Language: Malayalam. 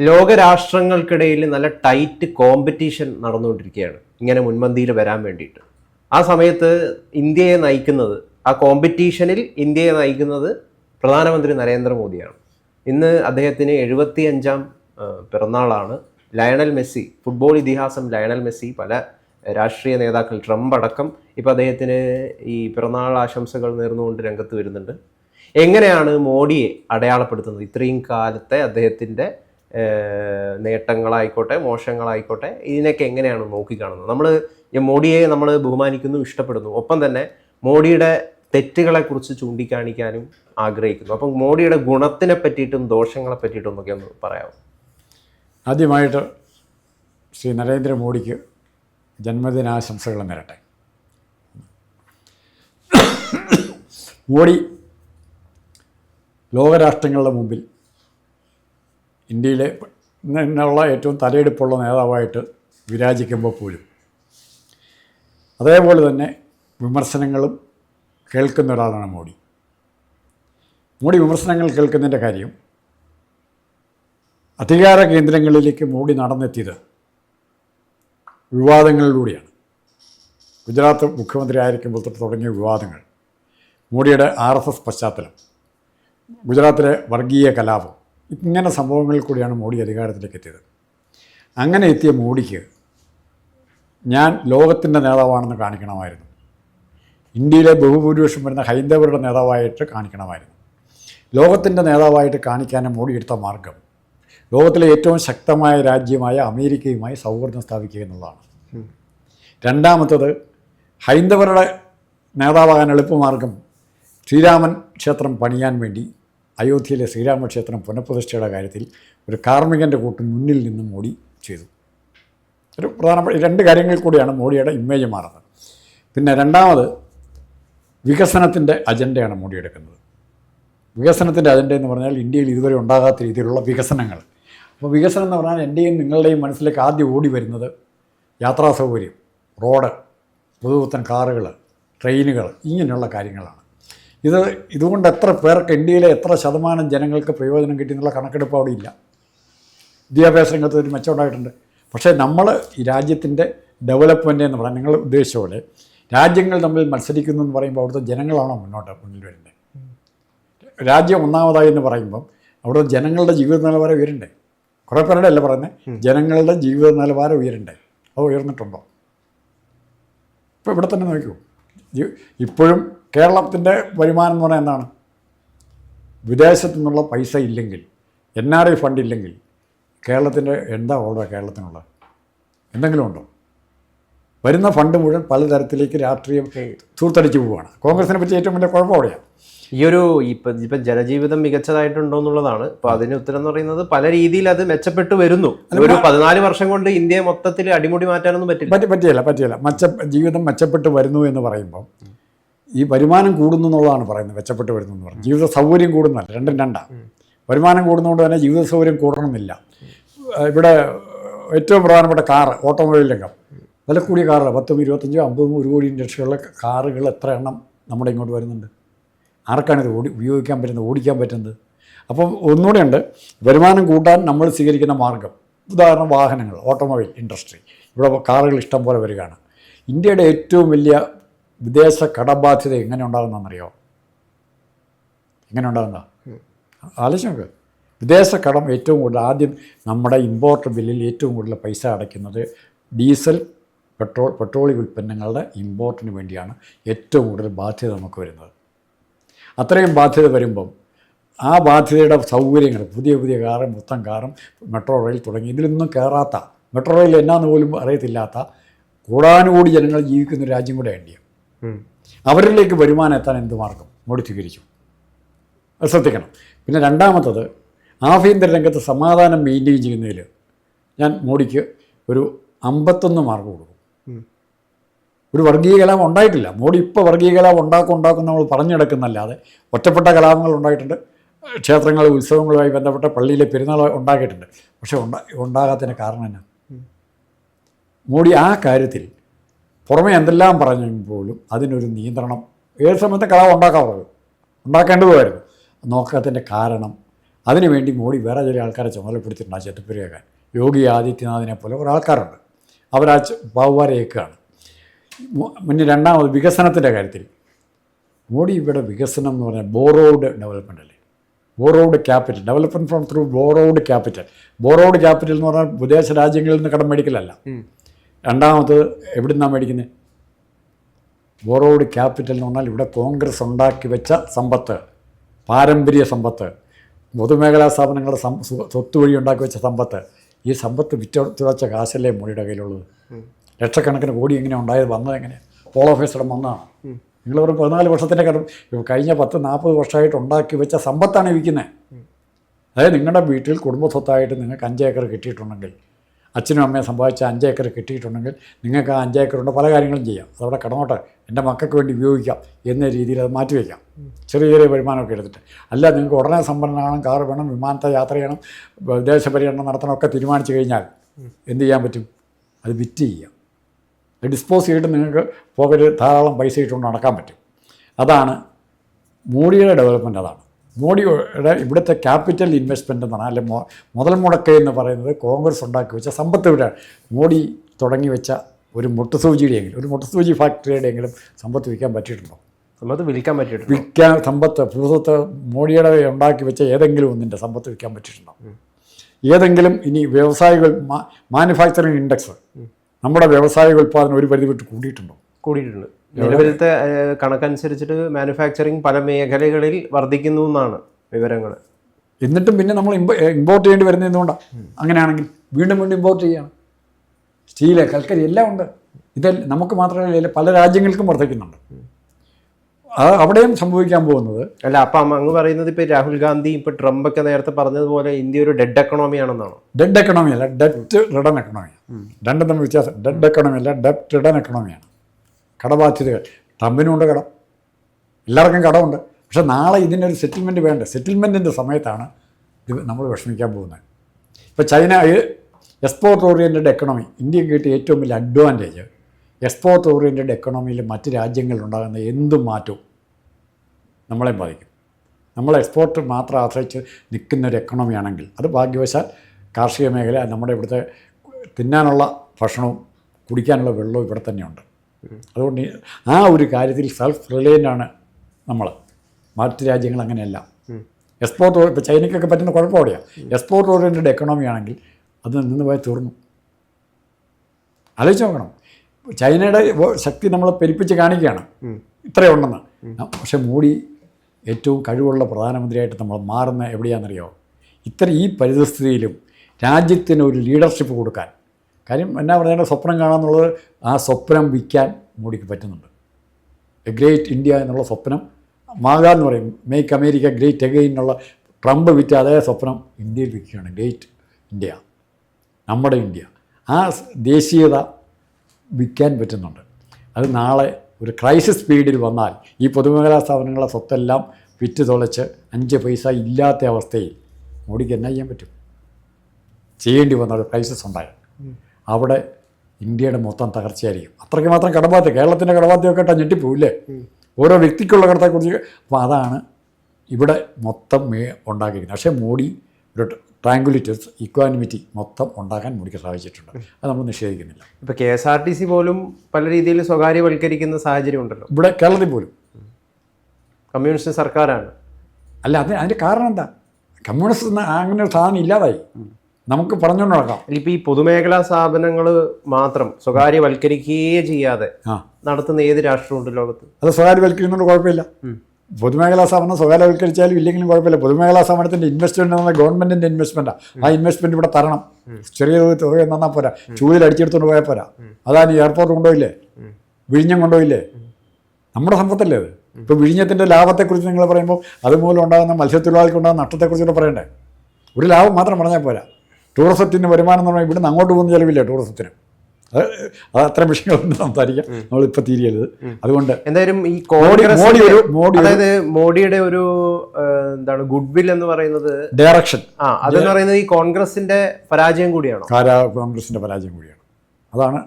ലോകരാഷ്ട്രങ്ങൾക്കിടയിൽ നല്ല ടൈറ്റ് കോമ്പറ്റീഷൻ നടന്നുകൊണ്ടിരിക്കുകയാണ്. ഇങ്ങനെ മുൻപന്തിയിൽ വരാൻ വേണ്ടിയിട്ട്. ആ സമയത്ത് ഇന്ത്യയെ നയിക്കുന്നത് ആ കോമ്പറ്റീഷനിൽ ഇന്ത്യയെ നയിക്കുന്നത് പ്രധാനമന്ത്രി നരേന്ദ്രമോദിയാണ്. ഇന്ന് അദ്ദേഹത്തിന് എഴുപത്തി അഞ്ചാം പിറന്നാളാണ്. ലയണൽ മെസ്സി ഫുട്ബോൾ ഇതിഹാസം ലയണൽ മെസ്സി പല രാഷ്ട്രീയ നേതാക്കൾ ട്രംപ് അടക്കം ഇപ്പം അദ്ദേഹത്തിന് ഈ പിറന്നാൾ ആശംസകൾ നേർന്നുകൊണ്ട് രംഗത്ത് വരുന്നുണ്ട്. എങ്ങനെയാണ് മോഡിയെ അടയാളപ്പെടുത്തുന്നത്? ഇത്രയും കാലത്തെ അദ്ദേഹത്തിന്റെ നേട്ടങ്ങളായിക്കോട്ടെ മോശങ്ങളായിക്കോട്ടെ ഇതിനൊക്കെ എങ്ങനെയാണ് നോക്കിക്കാണുന്നത് നമ്മൾ മോഡിയെ നമ്മൾ ബഹുമാനിക്കുന്നു ഇഷ്ടപ്പെടുന്നു. ഒപ്പം തന്നെ മോഡിയുടെ തെറ്റുകളെ കുറിച്ച് ചൂണ്ടിക്കാണിക്കാനും ആഗ്രഹിക്കുന്നു. അപ്പം മോഡിയുടെ ഗുണത്തിനെ പറ്റിയിട്ടും ദോഷങ്ങളെ പറ്റിയിട്ടും ഒക്കെ ഒന്ന് പറയാമോ? ആദ്യമായിട്ട് ശ്രീ നരേന്ദ്രമോദിക്ക് ജന്മദിനാശംസകൾ നേരട്ടെ. മോഡി ലോകരാഷ്ട്രങ്ങളുടെ മുമ്പിൽ ഇന്ത്യയിലെ ഇന്നുള്ള ഏറ്റവും തലയെടുപ്പുള്ള നേതാവായിട്ട് വിരാജിക്കുമ്പോൾ പോലും. അതേപോലെ തന്നെ വിമർശനങ്ങളും കേൾക്കുന്ന ഒരാളാണ് മോഡി. മോഡി വിമർശനങ്ങൾ കേൾക്കുന്നതിന്റെ കാര്യം അധികാര കേന്ദ്രങ്ങളിലേക്ക് മോഡി നടന്നെത്തിയത് വിവാദങ്ങളിലൂടെയാണ്. ഗുജറാത്ത് മുഖ്യമന്ത്രി ആയിരിക്കുമ്പോൾ തൊട്ട് തുടങ്ങിയ വിവാദങ്ങൾ മോഡിയുടെ ആർ എസ് എസ് പശ്ചാത്തലം ഗുജറാത്തിലെ വർഗീയ കലാപം ഇങ്ങനെ സംഭവങ്ങളിൽ കൂടിയാണ് മോഡി അധികാരത്തിലേക്ക് എത്തിയത്. അങ്ങനെ എത്തിയ മോഡിക്ക് ഞാൻ ലോകത്തിന്റെ നേതാവാണെന്ന് കാണിക്കണമായിരുന്നു. ഇന്ത്യയിലെ ബഹുഭൂരിപക്ഷം വരുന്ന ഹൈന്ദവരുടെ നേതാവായിട്ട് കാണിക്കണമായിരുന്നു. ലോകത്തിന്റെ നേതാവായിട്ട് കാണിക്കാനും മോഡി എടുത്ത മാർഗം ലോകത്തിലെ ഏറ്റവും ശക്തമായ രാജ്യമായ അമേരിക്കയുമായി സൗഹൃദം സ്ഥാപിക്കുക എന്നുള്ളതാണ്. രണ്ടാമത്തത് ഹൈന്ദവരുടെ നേതാവാകാൻ എളുപ്പമാർഗം ശ്രീരാമൻ ക്ഷേത്രം പണിയാൻ വേണ്ടി അയോധ്യയിലെ ശ്രീരാമക്ഷേത്രം പുനഃപ്രതിഷ്ഠയുടെ കാര്യത്തിൽ ഒരു കാർമ്മികന്റെ കൂട്ട് മുന്നിൽ നിന്ന് മോഡി ചെയ്തു. ഒരു പ്രധാനപ്പെട്ട രണ്ട് കാര്യങ്ങൾ കൂടിയാണ് മോഡിയുടെ ഇമേജ് മാറുന്നത്. പിന്നെ രണ്ടാമത് വികസനത്തിന്റെ അജണ്ടയാണ് മോഡി എടുക്കുന്നത്. വികസനത്തിന്റെ അജണ്ട എന്ന് പറഞ്ഞാൽ ഇന്ത്യയിൽ ഇതുവരെ ഉണ്ടാകാത്ത രീതിയിലുള്ള വികസനങ്ങൾ. അപ്പോൾ വികസനം എന്ന് പറഞ്ഞാൽ എന്റെയും നിങ്ങളുടെയും മനസ്സിലേക്ക് ആദ്യം ഓടി വരുന്നത് യാത്രാ സൗകര്യം റോഡ് പുതുപുത്തൻ കാറുകൾ ട്രെയിനുകൾ ഇങ്ങനെയുള്ള കാര്യങ്ങളാണ്. ഇത് ഇതുകൊണ്ട് എത്ര പേർക്ക് ഇന്ത്യയിലെ എത്ര ശതമാനം ജനങ്ങൾക്ക് പ്രയോജനം കിട്ടി എന്നുള്ള കണക്കെടുപ്പ് അവിടെ ഇല്ല. വിദ്യാഭ്യാസ രംഗത്ത് ഒരു മെച്ചമുണ്ടായിട്ടുണ്ട്. പക്ഷേ നമ്മൾ ഈ രാജ്യത്തിന്റെ ഡെവലപ്മെന്റ് എന്ന് പറയാൻ നിങ്ങൾ ഉദ്ദേശിച്ച പോലെ രാജ്യങ്ങൾ തമ്മിൽ മത്സരിക്കുന്നു എന്ന് പറയുമ്പോൾ അവിടുത്തെ ജനങ്ങളാണോ മുന്നോട്ട് മുന്നിൽ വരുന്നത്? രാജ്യം ഒന്നാമതായി എന്ന് പറയുമ്പം അവിടുത്തെ ജനങ്ങളുടെ ജീവിത നിലവാരം ഉയരണ്ടേ? കുറേ പേരുടെ അല്ല പറയുന്നത് ജനങ്ങളുടെ ജീവിത നിലവാരം ഉയരണ്ടേ? അത് ഉയർന്നിട്ടുണ്ടോ? ഇപ്പോൾ ഇവിടെ തന്നെ നോക്കൂ ഇപ്പോഴും കേരളത്തിന്റെ വരുമാനം എന്ന് പറഞ്ഞാൽ എന്താണ്? വിദേശത്തു നിന്നുള്ള പൈസ ഇല്ലെങ്കിൽ എൻ ആർ ഐ ഫണ്ട് ഇല്ലെങ്കിൽ കേരളത്തിന്റെ എന്താ ഓർഡർ കേരളത്തിനുള്ള എന്തെങ്കിലും ഉണ്ടോ? വരുന്ന ഫണ്ട് മുഴുവൻ പലതരത്തിലേക്ക് രാഷ്ട്രീയം തൂർത്തടിച്ച് പോവുകയാണ്. കോൺഗ്രസിനെ പറ്റി ഏറ്റവും വലിയ കുഴപ്പം അവിടെയാണ് ഈ ഒരു ഇപ്പം ഇപ്പം ജനജീവിതം മികച്ചതായിട്ടുണ്ടോ എന്നുള്ളതാണ്. അപ്പോൾ അതിന് ഉത്തരം എന്ന് പറയുന്നത് പല രീതിയിൽ അത് മെച്ചപ്പെട്ടു വരുന്നു. ഒരു പതിനാല് വർഷം കൊണ്ട് ഇന്ത്യയെ മൊത്തത്തിൽ അടിമുടി മാറ്റാനൊന്നും പറ്റില്ല. പറ്റി പറ്റിയല്ല പറ്റിയല്ല. മെച്ച ജീവിതം മെച്ചപ്പെട്ട് വരുന്നു എന്ന് പറയുമ്പം ഈ വരുമാനം കൂടുന്നു എന്നുള്ളതാണ് പറയുന്നത് മെച്ചപ്പെട്ട് വരുന്നു എന്ന് പറയുന്നത്. ജീവിത സൗകര്യം കൂടുന്നല്ല രണ്ടും രണ്ടാണ് വരുമാനം കൂടുന്നതുകൊണ്ട് തന്നെ ജീവിത സൗകര്യം കൂടണമെന്നില്ല. ഇവിടെ ഏറ്റവും പ്രധാനപ്പെട്ട കാറ് ഓട്ടോമൊബൈൽ രംഗം. വില കൂടിയ കാറുകൾ പത്തും ഇരുപത്തഞ്ചും അമ്പതും ഒരു കോടിയും ലക്ഷമുള്ള കാറുകൾ എത്ര എണ്ണം നമ്മുടെ ഇങ്ങോട്ട് വരുന്നുണ്ട്? ആർക്കാണ് ഇത് ഓടി ഉപയോഗിക്കാൻ പറ്റുന്നത് ഓടിക്കാൻ പറ്റുന്നത്? അപ്പം ഒന്നുകൂടെ ഉണ്ട് വരുമാനം കൂട്ടാൻ നമ്മൾ സ്വീകരിക്കുന്ന മാർഗം. ഉദാഹരണം വാഹനങ്ങൾ ഓട്ടോമൊബൈൽ ഇൻഡസ്ട്രി. ഇവിടെ കാറുകൾ ഇഷ്ടം പോലെ വരികയാണ്. ഇന്ത്യയുടെ ഏറ്റവും വലിയ വിദേശ കടബാധ്യത എങ്ങനെ ഉണ്ടാകുന്നതെന്നറിയോ? എങ്ങനെ ഉണ്ടാകുന്ന ആലോചിച്ച് നോക്ക്. വിദേശ കടം ഏറ്റവും കൂടുതൽ ആദ്യം നമ്മുടെ ഇമ്പോർട്ട് ബില്ലിൽ ഏറ്റവും കൂടുതൽ പൈസ അടയ്ക്കുന്നത് ഡീസൽ പെട്രോൾ പെട്രോളിയം ഉൽപ്പന്നങ്ങളുടെ ഇമ്പോർട്ടിന് വേണ്ടിയാണ് ഏറ്റവും കൂടുതൽ ബാധ്യത നമുക്ക് വരുന്നത്. അത്രയും ബാധ്യത വരുമ്പം ആ ബാധ്യതയുടെ സൗകര്യങ്ങൾ പുതിയ പുതിയ കാറും മൊത്തം കാറും മെട്രോ റെയിൽ തുടങ്ങി ഇതിലൊന്നും കയറാത്ത മെട്രോ റെയിൽ എന്നാന്ന് പോലും അറിയത്തില്ലാത്ത കൂടാനുകൂടി ജനങ്ങൾ ജീവിക്കുന്ന രാജ്യം കൂടെ ഇന്ത്യ. അവരിലേക്ക് വരുമാനം എത്താൻ എന്ത് മാർഗം? മോഡി അത് ശ്രദ്ധിക്കണം. പിന്നെ രണ്ടാമത്തത് ആഭ്യന്തര രംഗത്ത് സമാധാനം മെയിന്റെയിൻ ചെയ്യുന്നതിൽ ഞാൻ മോഡിക്ക് ഒരു അമ്പത്തൊന്ന് മാർക്ക് കൊടുക്കും. ഒരു വർഗീയ കലാപം ഉണ്ടായിട്ടില്ല. മോഡി ഇപ്പോൾ വർഗീയ കലാപം ഉണ്ടാക്കും ഉണ്ടാക്കും നമ്മൾ പറഞ്ഞെടുക്കുന്നല്ലാതെ ഒറ്റപ്പെട്ട കലാപങ്ങൾ ഉണ്ടായിട്ടുണ്ട്. ക്ഷേത്രങ്ങൾ ഉത്സവങ്ങളുമായി ബന്ധപ്പെട്ട പള്ളിയിലെ പെരുന്നാൾ ഉണ്ടാക്കിയിട്ടുണ്ട്. പക്ഷേ ഉണ്ടാ ഉണ്ടാകാത്തതിന് കാരണം എന്നാ? മോഡി ആ കാര്യത്തിൽ പുറമെ എന്തെല്ലാം പറഞ്ഞെങ്കിൽ പോലും അതിനൊരു നിയന്ത്രണം. ഏത് സമയത്തെ കലാപം ഉണ്ടാക്കാറുള്ളത്? ഉണ്ടാക്കേണ്ടതുമായിരുന്നു നോക്കാത്തതിന്റെ കാരണം. അതിനുവേണ്ടി മോഡി വേറെ ചില ആൾക്കാരെ ചുമതലപ്പെടുത്തിയിട്ടുണ്ട്. ആ ചെത്തുപ്പുരയാക്കാൻ യോഗി ആദിത്യനാഥിനെ പോലെ കുറേ ആൾക്കാരുണ്ട്. അവരാ ബാബുവാരെയൊക്കെയാണ് മുന്നേ രണ്ടാമത് വികസനത്തിന്റെ കാര്യത്തിൽ. മോഡി ഇവിടെ വികസനം എന്ന് പറഞ്ഞാൽ ബോറോഡ് ഡെവലപ്മെന്റ് അല്ലേ? Borrowed capital development from through borrowed capital borrowed capital എന്ന് പറഞ്ഞാൽ വിദേശ രാജ്യങ്ങളിൽ നിന്ന് കടം മേടിക്കലല്ല. രണ്ടാമത് എവിടെ നിന്നാണ് മേടിക്കുന്നത് ബോറോഡ് ക്യാപിറ്റൽ എന്ന് പറഞ്ഞാൽ ഇവിടെ കോൺഗ്രസ് ഉണ്ടാക്കി വെച്ച സമ്പത്ത് പാരമ്പര്യ സമ്പത്ത് പൊതുമേഖലാ സ്ഥാപനങ്ങളുടെ സ്വത്ത് വഴി ഉണ്ടാക്കി വെച്ച സമ്പത്ത് ഈ സമ്പത്ത് വിറ്റുറച്ച കാശല്ലേ മോഡിയുടെ കയ്യിലുള്ളത്? ലക്ഷക്കണക്കിന് കോടി എങ്ങനെ ഉണ്ടായത് വന്നത് എങ്ങനെ? പോൾ ഓഫീസിടം വന്നതാണ് നിങ്ങൾ ഒരു പതിനാല് വർഷത്തിന്റെ കടം കഴിഞ്ഞ പത്ത് നാൽപ്പത് വർഷമായിട്ട് ഉണ്ടാക്കി വെച്ച സമ്പത്താണ് വിൽക്കുന്നത് അതായത് നിങ്ങളുടെ വീട്ടിൽ കുടുംബ സ്വത്തായിട്ട് നിങ്ങൾക്ക് അഞ്ചേക്കർ കിട്ടിയിട്ടുണ്ടെങ്കിൽ അച്ഛനും അമ്മയും സമ്പാദിച്ച അഞ്ച് ഏക്കർ കിട്ടിയിട്ടുണ്ടെങ്കിൽ നിങ്ങൾക്ക് ആ അഞ്ച് ഏക്കർ കൊണ്ട് പല കാര്യങ്ങളും ചെയ്യാം. അതവിടെ കടന്നോട്ടെ. എന്റെ മക്കൾക്ക് വേണ്ടി ഉപയോഗിക്കാം എന്ന രീതിയിൽ അത് മാറ്റി മാറ്റിവെക്കാം ചെറിയ ചെറിയ വരുമാനമൊക്കെ എടുത്തിട്ട്. അല്ല നിങ്ങൾക്ക് ഉടനെ സമ്പന്നനാകണം കാർ വേണം വിമാനത്തെ യാത്ര ചെയ്യണം വിദേശ പര്യടനം നടത്തണമൊക്കെ തീരുമാനിച്ചു കഴിഞ്ഞാൽ എന്ത് ചെയ്യാൻ പറ്റും? അത് വിറ്റ് ചെയ്യാം. അത് ഡിസ്പോസ് ചെയ്തിട്ട് നിങ്ങൾക്ക് പോക്കറ്റ് ധാരാളം പൈസ ഇട്ടുകൊണ്ട് നടക്കാൻ പറ്റും. അതാണ് മോഡിയുടെ ഡെവലപ്മെന്റ് അതാണ്. മോഡിയുടെ ഇവിടുത്തെ ക്യാപിറ്റൽ ഇൻവെസ്റ്റ്മെന്റ് എന്നാണ് അല്ലെ മുതൽ മുടക്ക് എന്ന് പറയുന്നത് കോൺഗ്രസ് ഉണ്ടാക്കി വെച്ച സമ്പത്ത് വിടാണ് മോഡി തുടങ്ങി വെച്ച ഒരു മുട്ടുസൂചിയുടെയെങ്കിലും ഒരു മുട്ടുസൂചി ഫാക്ടറിയുടെയെങ്കിലും സമ്പത്ത് വിൽക്കാൻ പറ്റിയിട്ടുണ്ടോ? സമ്പത്ത് വിൽക്കാൻ പറ്റിയിട്ടുണ്ട്. വിൽക്കാൻ സമ്പത്ത് ഭൂസത്ത് മോഡിയുടെ ഉണ്ടാക്കി വെച്ച ഏതെങ്കിലും ഒന്നിന്റെ സമ്പത്ത് വിൽക്കാൻ പറ്റിയിട്ടുണ്ടോ? ഏതെങ്കിലും ഇനി വ്യവസായികൾ മാനുഫാക്ചറിങ് ഇൻഡെക്സ് നമ്മുടെ വ്യവസായിക ഉൽപ്പാദനം ഒരു പരിധി വിട്ട് കൂടിയിട്ടുണ്ടോ? കൂടിയിട്ടുണ്ട്. നിലവിലത്തെ കണക്കനുസരിച്ചിട്ട് മാനുഫാക്ചറിങ് പല മേഖലകളിൽ വർദ്ധിക്കുന്നു എന്നാണ് വിവരങ്ങൾ എന്നിട്ടും പിന്നെ നമ്മൾ ഇമ്പോ ഇമ്പോർട്ട് ചെയ്യേണ്ടി വരുന്നത് എന്തുകൊണ്ടാണ് അങ്ങനെയാണെങ്കിൽ വീണ്ടും വീണ്ടും ഇമ്പോർട്ട് ചെയ്യണം. സ്റ്റീൽ കൽക്കരി എല്ലാം ഉണ്ട്. ഇത് നമുക്ക് മാത്രമല്ല പല രാജ്യങ്ങൾക്കും വർദ്ധിക്കുന്നുണ്ട്. അത് അവിടെയും സംഭവിക്കാൻ പോകുന്നത് അല്ല അപ്പം അങ്ങ് പറയുന്നത് ഇപ്പോൾ രാഹുൽ ഗാന്ധി ഇപ്പോൾ ട്രംപ് ഒക്കെ നേരത്തെ പറഞ്ഞതുപോലെ ഇന്ത്യ ഒരു ഡെഡ് എക്കണോമി ആണെന്നാണ്? ഡെഡ് എക്കണോമി അല്ല ഡെറ്റ് റിഡൻ എക്കണോമി രണ്ടും തമ്മിൽ വ്യത്യാസം. ഡെഡ് എക്കണോമി അല്ല ഡെറ്റ് റിഡൻ എക്കണോമിയാണ് കടബാധ്യതകൾ. ട്രംപിനുണ്ട് കടം. എല്ലാവർക്കും കടമുണ്ട്. പക്ഷേ നാളെ ഇതിനൊരു സെറ്റിൽമെന്റ് വേണ്ട? സെറ്റിൽമെന്റിന്റെ സമയത്താണ് ഇത് നമ്മൾ വിഷമിക്കാൻ പോകുന്നത്. ഇപ്പോൾ ചൈന എക്സ്പോർട്ട് ഓറിയന്റഡ് എക്കണോമി ഇന്ത്യയ്ക്ക് കിട്ടിയ ഏറ്റവും വലിയ അഡ്വാന്റേജ് എക്സ്പോർട്ട് ഓറിയന്റഡ് എക്കണോമിയിൽ മറ്റ് രാജ്യങ്ങളിലുണ്ടാകുന്ന എന്തും മാറ്റവും നമ്മളെ ബാധിക്കും. നമ്മൾ എക്സ്പോർട്ട് മാത്രം ആശ്രയിച്ച് നിൽക്കുന്ന ഒരു എക്കണോമി ആണെങ്കിൽ അത് ഭാഗ്യവശാൽ കാർഷിക മേഖല നമ്മുടെ ഇവിടുത്തെ തിന്നാനുള്ള ഭക്ഷണവും കുടിക്കാനുള്ള വെള്ളവും ഇവിടെ തന്നെയുണ്ട്. അതുകൊണ്ട് ആ ഒരു കാര്യത്തിൽ സെൽഫ് റിലയന്റ് ആണ് നമ്മൾ മറ്റ് രാജ്യങ്ങൾ അങ്ങനെയല്ല. എക്സ്പോർട്ട് ഇപ്പോൾ ചൈനയ്ക്കൊക്കെ പറ്റുന്ന കുഴപ്പം അവിടെയാണ് എക്സ്പോർട്ട് ഓറിയന്റഡ് എക്കണോമി ആണെങ്കിൽ അത് നിന്ന് പോയി തീർന്നു. ആലോചിച്ച് നോക്കണം. ചൈനയുടെ ശക്തി നമ്മൾ പെരുപ്പിച്ച് കാണിക്കുകയാണ്. ഇത്രയുണ്ടെന്ന് പക്ഷെ മോഡി ഏറ്റവും കഴിവുള്ള പ്രധാനമന്ത്രിയായിട്ട് നമ്മൾ മാറുന്ന എവിടെയാണെന്നറിയോ? ഇത്ര ഈ പരിതസ്ഥിതിയിലും രാജ്യത്തിന് ഒരു ലീഡർഷിപ്പ് കൊടുക്കാൻ കാര്യം എന്നാ പറഞ്ഞാൽ സ്വപ്നം കാണാമെന്നുള്ളത് ആ സ്വപ്നം വിൽക്കാൻ മോഡിക്ക് പറ്റുന്നുണ്ട്. എ ഗ്രേറ്റ് ഇന്ത്യ എന്നുള്ള സ്വപ്നം മാകാ എന്ന് പറയും മേക്ക് അമേരിക്ക ഗ്രേറ്റ് അഗെയിൻ എന്നുള്ള ട്രംപ് വിറ്റ അതേ സ്വപ്നം ഇന്ത്യയിൽ വിൽക്കുകയാണ്. ഗ്രേറ്റ് ഇന്ത്യ നമ്മുടെ ഇന്ത്യ. ആ ദേശീയത വിൽക്കാൻ പറ്റുന്നുണ്ട്. അത് നാളെ ഒരു ക്രൈസിസ് പീരീഡിൽ വന്നാൽ ഈ പൊതുമേഖലാ സ്ഥാപനങ്ങളെ സ്വത്തെല്ലാം വിറ്റ് തുളച്ച് അഞ്ച് പൈസ ഇല്ലാത്ത അവസ്ഥയിൽ മോഡിക്ക് എന്നാ ചെയ്യാൻ പറ്റും? ചെയ്യേണ്ടി വന്ന ഒരു ക്രൈസിസ് ഉണ്ടായാൽ. അവിടെ ഇന്ത്യയുടെ മൊത്തം തകർച്ചയായിരിക്കും. അത്രയ്ക്ക് മാത്രം കടബാധ്യത. കേരളത്തിന്റെ കടബാധ്യമൊക്കെ ഇട്ടാൽ ഞെട്ടിപ്പോവില്ലേ? ഓരോ വ്യക്തിക്കുള്ള കടത്തെക്കുറിച്ച് അപ്പോൾ അതാണ് ഇവിടെ മൊത്തം മേ ഉണ്ടാക്കിയിരിക്കുന്നത്. പക്ഷേ മോഡി ഒരു ട്രാങ്കുലിറ്റേഴ്സ് ഇക്വാനിമിറ്റി മൊത്തം ഉണ്ടാക്കാൻ മോഡിക്ക് സാധിച്ചിട്ടുണ്ട്. അത് നമ്മൾ നിഷേധിക്കുന്നില്ല. ഇപ്പോൾ K S R T C പോലും പല രീതിയിൽ സ്വകാര്യവൽക്കരിക്കുന്ന സാഹചര്യം ഉണ്ടല്ലോ. ഇവിടെ കേരളത്തിൽ പോലും. കമ്മ്യൂണിസ്റ്റ് സർക്കാരാണ്. അല്ല അതിന് അതിന്റെ കാരണം എന്താ? കമ്മ്യൂണിസ്റ്റ് അങ്ങനെ ഒരു സാധനം ഇല്ലാതായി. നമുക്ക് പറഞ്ഞുകൊണ്ട് നടക്കാം ഇപ്പൊ ഈ പൊതുമേഖലാ സ്ഥാപനങ്ങൾ മാത്രം സ്വകാര്യവൽക്കരിക്കുകയേ ചെയ്യാതെ നടത്തുന്ന ഏത് രാഷ്ട്രമുണ്ട് ലോകത്ത്? അത് സ്വകാര്യവൽക്കരിക്കുന്നതുകൊണ്ട് കുഴപ്പമില്ല. പൊതുമേഖലാ സ്ഥാപനം സ്വകാര്യവൽക്കരിച്ചാലും ഇല്ലെങ്കിലും കുഴപ്പമില്ല. പൊതുമേഖലാ സ്ഥാപനത്തിന്റെ ഇൻവെസ്റ്റ്മെന്റ് ഗവൺമെന്റിന്റെ ഗവൺമെന്റിന്റെ ഇൻവെസ്റ്റ്മെന്റാണ് ആ. ഇൻവെസ്റ്റ്മെന്റ് ഇവിടെ തരണം. ചെറിയ തുക തുക എന്നാൽ പോരാ. ചൂതിൽ അടിച്ചെടുത്തുകൊണ്ട് പോയാൽ പോരാ. അതാണ് ഈ എയർപോർട്ട് കൊണ്ടുപോയില്ലേ വിഴിഞ്ഞം കൊണ്ടുപോയില്ലേ നമ്മുടെ സമ്പത്തല്ലേ അത്? ഇപ്പോൾ വിഴിഞ്ഞത്തിന്റെ ലാഭത്തെക്കുറിച്ച് നിങ്ങൾ പറയുമ്പോൾ അതുമൂലം ഉണ്ടാകുന്ന മത്സ്യത്തൊഴിലാളിക്ക് ഉണ്ടാകുന്ന നഷ്ടത്തെക്കുറിച്ചുകൂടെ പറയണ്ടേ? ഒരു ലാഭം മാത്രം പറഞ്ഞാൽ പോരാ. ടൂറിസത്തിന്റെ വരുമാനം എന്ന് പറഞ്ഞാൽ ഇവിടുന്ന് അങ്ങോട്ട് പോകുന്ന ചിലവില്ല ടൂറിസത്തിന്. അത് അത് അത്ര വിഷയങ്ങളുണ്ട് സംസാരിക്കാം. നമ്മളിപ്പോൾ തീരിയരുത് അതുകൊണ്ട് എന്തായാലും ഈ മോഡി ഒരു മോഡി അതായത് മോഡിയുടെ ഒരു എന്താണ് ഗുഡ് വിൽ എന്ന് പറയുന്നത് ഡയറക്ഷൻ. ആ അതെന്ന് പറയുന്നത് ഈ കോൺഗ്രസിന്റെ പരാജയം കൂടിയാണ്? കാരാ കോൺഗ്രസിന്റെ പരാജയം കൂടിയാണ്. അതാണ്